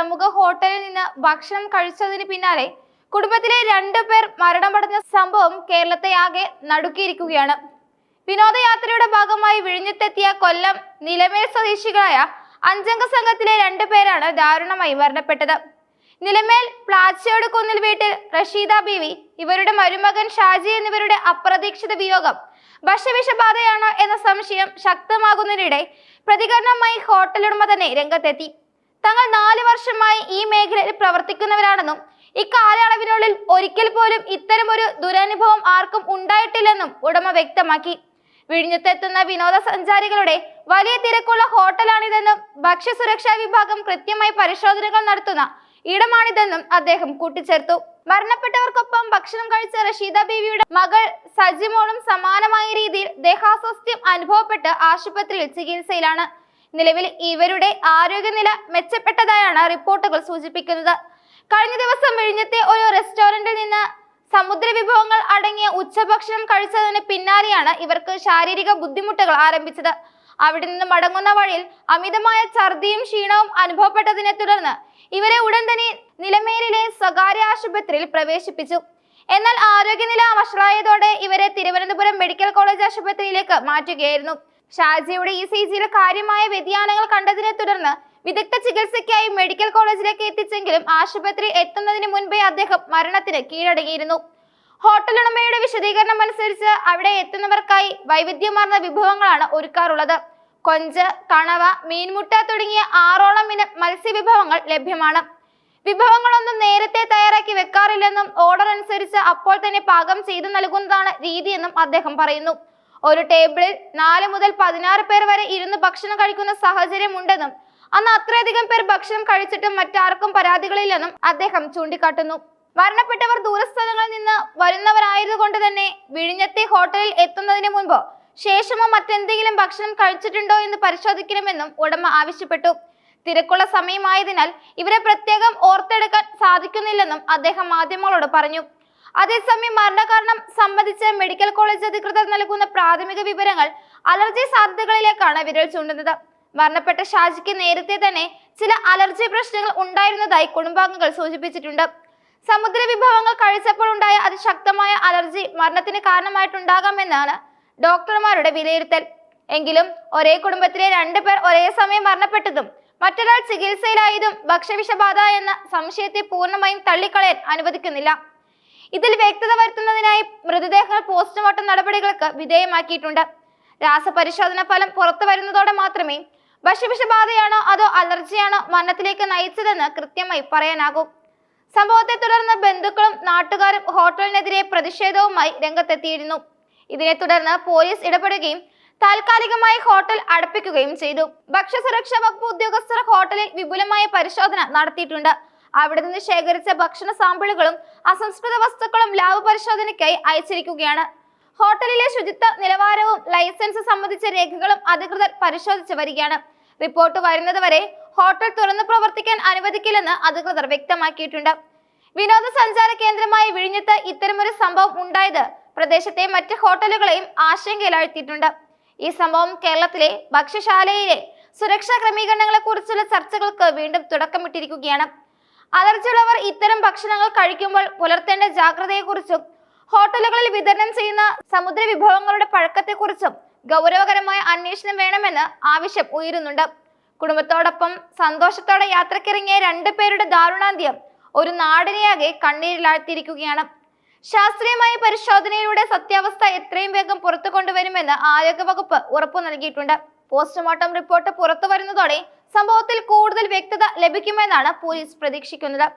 പ്രമുഖ ഹോട്ടലിൽ നിന്ന് ഭക്ഷണം കഴിച്ചതിന് പിന്നാലെ കുടുംബത്തിലെ രണ്ടു പേർ മരണമടഞ്ഞ സംഭവം കേരളത്തെ ആകെ നടുക്കിയിരിക്കുകയാണ്. വിനോദയാത്രയുടെ ഭാഗമായി വിഴിഞ്ഞത്തെത്തിയ കൊല്ലം നിലമേൽ സ്വദേശികളായ അഞ്ചംഗ സംഘത്തിലെ രണ്ടു പേരാണ് ദാരുണമായി മരണപ്പെട്ടത്. നിലമേൽ പ്ലാച്ചയോട് കുന്നിൽ വീട്ടിൽ റഷീദ ബീവി ഇവരുടെ മരുമകൻ ഷാജി എന്നിവരുടെ അപ്രതീക്ഷിത വിയോഗം ഭക്ഷ്യവിഷബാധയാണോ എന്ന സംശയം ശക്തമാകുന്നതിനിടെ പ്രതികരണമായി ഹോട്ടലുടമ തന്നെ രംഗത്തെത്തി. തങ്ങൾ നാല് വർഷമായി ഈ മേഖലയിൽ പ്രവർത്തിക്കുന്നവരാണെന്നും ഇക്കാലയളവിനുള്ളിൽ ഒരിക്കൽ പോലും ഇത്തരമൊരു ദുരനുഭവം ആർക്കും ഉണ്ടായിട്ടില്ലെന്നും ഉടമ വ്യക്തമാക്കി. വിഴിഞ്ഞത്തെത്തുന്ന വിനോദസഞ്ചാരികളുടെ വലിയ തിരക്കുള്ള ഹോട്ടലാണിതെന്നും ഭക്ഷ്യസുരക്ഷാ വിഭാഗം കൃത്യമായി പരിശോധനകൾ നടത്തുന്ന ഇടമാണിതെന്നും അദ്ദേഹം കൂട്ടിച്ചേർത്തു. മരണപ്പെട്ടവർക്കൊപ്പം ഭക്ഷണം കഴിച്ച റഷീദ ബീവിയുടെ മകൾ സജിമോളും സമാനമായ രീതിയിൽ ദേഹാസ്വാസ്ഥ്യം അനുഭവപ്പെട്ട് ആശുപത്രിയിൽ ചികിത്സയിലാണ്. നിലവിൽ ഇവരുടെ ആരോഗ്യനില മെച്ചപ്പെട്ടതായാണ് റിപ്പോർട്ടുകൾ സൂചിപ്പിക്കുന്നത്. കഴിഞ്ഞ ദിവസം വിഴിഞ്ഞത്തെ ഒരു റെസ്റ്റോറന്റിൽ നിന്ന് സമുദ്ര വിഭവങ്ങൾ അടങ്ങിയ ഉച്ചഭക്ഷണം കഴിച്ചതിന് പിന്നാലെയാണ് ഇവർക്ക് ശാരീരിക ബുദ്ധിമുട്ടുകൾ ആരംഭിച്ചത്. അവിടെ നിന്ന് മടങ്ങുന്ന വഴിയിൽ അമിതമായ ഛർദിയും ക്ഷീണവും അനുഭവപ്പെട്ടതിനെ തുടർന്ന് ഇവരെ ഉടൻ തന്നെ നിലമേലിലെ സ്വകാര്യ ആശുപത്രിയിൽ പ്രവേശിപ്പിച്ചു. എന്നാൽ ആരോഗ്യനില വഷളായതോടെ ഇവരെ തിരുവനന്തപുരം മെഡിക്കൽ കോളേജ് ആശുപത്രിയിലേക്ക് മാറ്റുകയായിരുന്നു. ഷാജിയുടെ ഇ സി ജിയിലെ കാര്യമായ വ്യതിയാനങ്ങൾ കണ്ടതിനെ തുടർന്ന് വിദഗ്ധ ചികിത്സയ്ക്കായി മെഡിക്കൽ കോളേജിലേക്ക് എത്തിച്ചെങ്കിലും ആശുപത്രി എത്തുന്നതിന് മുൻപേ അദ്ദേഹം മരണത്തിന് കീഴടങ്ങിയിരുന്നു. ഹോട്ടൽ ഉടമയുടെ വിശദീകരണം അനുസരിച്ച് അവിടെ എത്തുന്നവർക്കായി വൈവിധ്യമാർന്ന വിഭവങ്ങളാണ് ഒരുക്കാറുള്ളത്. കൊഞ്ച് കണവ മീൻമുട്ട തുടങ്ങിയ ആറോളം ഇനം മത്സ്യവിഭവങ്ങൾ ലഭ്യമാണ്. വിഭവങ്ങളൊന്നും നേരത്തെ തയ്യാറാക്കി വെക്കാറില്ലെന്നും ഓർഡർ അനുസരിച്ച് അപ്പോൾ തന്നെ പാകം ചെയ്തു നൽകുന്നതാണ് രീതിയെന്നും അദ്ദേഹം പറയുന്നു. ഒരു ടേബിളിൽ നാല് മുതൽ പതിനാറ് പേർ വരെ ഇരുന്ന് ഭക്ഷണം കഴിക്കുന്ന സാഹചര്യം ഉണ്ടെന്നും അന്ന് അത്രയധികം പേർ ഭക്ഷണം കഴിച്ചിട്ടും മറ്റാർക്കും പരാതികളില്ലെന്നും അദ്ദേഹം ചൂണ്ടിക്കാട്ടുന്നു. മരണപ്പെട്ടവർ ദൂരസ്ഥലങ്ങളിൽ നിന്ന് വരുന്നവരായതുകൊണ്ട് തന്നെ വിഴിഞ്ഞത്തെ ഹോട്ടലിൽ എത്തുന്നതിന് മുൻപ് ശേഷമോ മറ്റെന്തെങ്കിലും ഭക്ഷണം കഴിച്ചിട്ടുണ്ടോ എന്ന് പരിശോധിക്കണമെന്നും ഉടമ ആവശ്യപ്പെട്ടു. തിരക്കുള്ള സമയമായതിനാൽ ഇവരെ പ്രത്യേകം ഓർത്തെടുക്കാൻ സാധിക്കുന്നില്ലെന്നും അദ്ദേഹം മാധ്യമങ്ങളോട് പറഞ്ഞു. അതേസമയം മരണകാരണം സംബന്ധിച്ച് മെഡിക്കൽ കോളേജ് അധികൃതർ നൽകുന്ന പ്രാഥമിക വിവരങ്ങൾ അലർജി സാധ്യതകളിലേക്കാണ് വിരൽ ചൂണ്ടുന്നത്. മരണപ്പെട്ട ഷാജിക്ക് നേരത്തെ തന്നെ ചില അലർജി പ്രശ്നങ്ങൾ ഉണ്ടായിരുന്നതായി കുടുംബാംഗങ്ങൾ സൂചിപ്പിച്ചിട്ടുണ്ട്. സമുദ്ര വിഭവങ്ങൾ കഴിച്ചപ്പോൾ ഉണ്ടായ അതിശക്തമായ അലർജി മരണത്തിന് കാരണമായിട്ടുണ്ടാകാമെന്നാണ് ഡോക്ടർമാരുടെ വിലയിരുത്തൽ. എങ്കിലും ഒരേ കുടുംബത്തിലെ രണ്ടു പേർ ഒരേ സമയം മരണപ്പെട്ടതും മറ്റൊരാൾ ചികിത്സയിലായതും ഭക്ഷ്യവിഷബാധ എന്ന സംശയത്തെ പൂർണമായും തള്ളിക്കളയാൻ അനുവദിക്കുന്നില്ല. ഇതിൽ വ്യക്തത വരുത്തുന്നതിനായി മൃതദേഹങ്ങൾ പോസ്റ്റ്മോർട്ടം നടപടികൾക്ക് വിധേയമാക്കിയിട്ടുണ്ട്. രാസപരിശോധന ഫലം പുറത്തു വരുന്നതോടെ മാത്രമേ ഭക്ഷ്യവിഷബാധയാണോ അതോ അലർജിയാണോ മരണത്തിലേക്ക് നയിച്ചതെന്ന് കൃത്യമായി പറയാനാകൂ. സംഭവത്തെ തുടർന്ന് ബന്ധുക്കളും നാട്ടുകാരും ഹോട്ടലിനെതിരെ പ്രതിഷേധവുമായി രംഗത്തെത്തിയിരുന്നു. ഇതിനെ തുടർന്ന് പോലീസ് ഇടപെടുകയും താൽക്കാലികമായി ഹോട്ടൽ അടപ്പിക്കുകയും ചെയ്തു. ഭക്ഷ്യസുരക്ഷാ വകുപ്പ് ഉദ്യോഗസ്ഥർ ഹോട്ടലിൽ വിപുലമായ പരിശോധന നടത്തിയിട്ടുണ്ട്. അവിടെ നിന്ന് ശേഖരിച്ച ഭക്ഷണ സാമ്പിളുകളും അസംസ്കൃത വസ്തുക്കളും ലാബ് പരിശോധനയ്ക്കായി അയച്ചിരിക്കുകയാണ്. ഹോട്ടലിലെ ശുചിത്വ നിലവാരവും ലൈസൻസ് സംബന്ധിച്ച രേഖകളും അധികൃതർ പരിശോധിച്ചു വരികയാണ്. റിപ്പോർട്ട് വരുന്നതുവരെ ഹോട്ടൽ തുറന്നു പ്രവർത്തിക്കാൻ അനുവദിക്കില്ലെന്ന് അധികൃതർ വ്യക്തമാക്കിയിട്ടുണ്ട്. വിനോദസഞ്ചാര കേന്ദ്രമായ വിഴിഞ്ഞത്ത് ഇത്തരമൊരു സംഭവം ഉണ്ടായത് പ്രദേശത്തെ മറ്റ് ഹോട്ടലുകളെയും ആശങ്കയിലാഴ്ത്തിയിട്ടുണ്ട്. ഈ സംഭവം കേരളത്തിലെ ഭക്ഷ്യശാലയിലെ സുരക്ഷാ ക്രമീകരണങ്ങളെ കുറിച്ചുള്ള ചർച്ചകൾക്ക് വീണ്ടും തുടക്കമിട്ടിരിക്കുകയാണ്. അലർജിയുള്ളവർ ഇത്തരം ഭക്ഷണങ്ങൾ കഴിക്കുമ്പോൾ പുലർത്തേണ്ട ജാഗ്രതയെക്കുറിച്ചും ഹോട്ടലുകളിൽ വിതരണം ചെയ്യുന്ന സമുദ്ര വിഭവങ്ങളുടെ പഴക്കത്തെക്കുറിച്ചും ഗൗരവകരമായ അന്വേഷണം വേണമെന്ന് ആവശ്യം ഉയരുന്നുണ്ട്. കുടുംബത്തോടൊപ്പം സന്തോഷത്തോടെ യാത്രക്കിറങ്ങിയ രണ്ടു പേരുടെ ദാരുണാന്ത്യം ഒരു നാടിനെയാകെ കണ്ണീരിലാഴ്ത്തിയിരിക്കുകയാണ്. ശാസ്ത്രീയമായ പരിശോധനയിലൂടെ സത്യാവസ്ഥ എത്രയും വേഗം പുറത്തു കൊണ്ടുവരുമെന്ന് ആരോഗ്യവകുപ്പ് ഉറപ്പു നൽകിയിട്ടുണ്ട്. പോസ്റ്റ്മോർട്ടം റിപ്പോർട്ട് പുറത്തു വരുന്നതോടെ സംഭവത്തിൽ കൂടുതൽ വ്യക്തത ലഭിക്കുമെന്നാണ് പോലീസ് പ്രതീക്ഷിക്കുന്നത്.